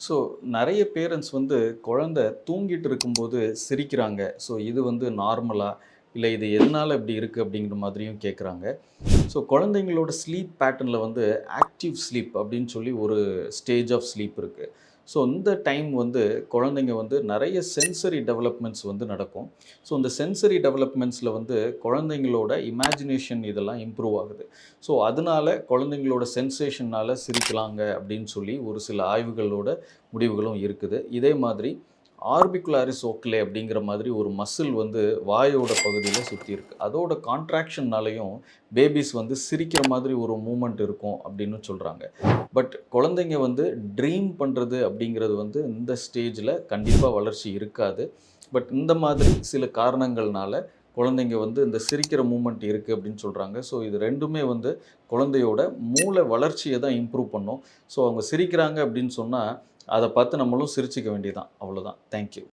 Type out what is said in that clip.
So நிறைய parents வந்து குழந்தை தூங்கிட்டு இருக்கும்போது சிரிக்கிறாங்க. ஸோ இது வந்து நார்மலாக இல்லை இது எதனால் இப்படி இருக்குது அப்படிங்கிற மாதிரியும் கேட்குறாங்க ஸோ குழந்தைங்களோட ஸ்லீப் பேட்டர்னில் வந்து ஆக்டிவ் ஸ்லீப் அப்படின்னு சொல்லி ஒரு ஸ்டேஜ் ஆஃப் ஸ்லீப் இருக்குது ஸோ இந்த டைம் வந்து குழந்தைங்க வந்து நிறைய சென்சரி டெவலப்மெண்ட்ஸ் வந்து நடக்கும். ஸோ இந்த சென்சரி டெவலப்மெண்ட்ஸில் வந்து குழந்தைங்களோட இமேஜினேஷன் இதெல்லாம் இம்ப்ரூவ் ஆகுது. ஸோ அதனால் குழந்தைங்களோட சென்சேஷனால் சிரிக்கலாங்க அப்படின்னு சொல்லி ஒரு சில ஆய்வுகளோட முடிவுகளும் இருக்குது. இதே மாதிரி ஆர்பிகுலாரிஸ் ஓக்லே அப்படிங்கிற மாதிரி ஒரு மசில் வந்து வாயோட பகுதியில் சுற்றி இருக்குது அதோட கான்ட்ராக்ஷன்னாலையும் பேபிஸ் வந்து சிரிக்கிற மாதிரி ஒரு மூமெண்ட் இருக்கும் அப்படின்னு சொல்கிறாங்க பட் குழந்தைங்க வந்து ட்ரீம் பண்ணுறது அப்படிங்கிறது வந்து இந்த ஸ்டேஜில் கண்டிப்பாக வளர்ச்சி இருக்காது. பட் இந்த மாதிரி சில காரணங்கள்னால குழந்தைங்க வந்து இந்த சிரிக்கிற மூமெண்ட் இருக்குது அப்படின்னு சொல்கிறாங்க ஸோ இது ரெண்டுமே வந்து குழந்தையோட மூளை வளர்ச்சியை தான் இம்ப்ரூவ் பண்ணும். ஸோ அவங்க சிரிக்கிறாங்க அப்படின்னு சொன்னால் அதை பார்த்து நம்மளும் சிரிச்சிக்க வேண்டியதான் அவ்வளோதான் தேங்க்யூ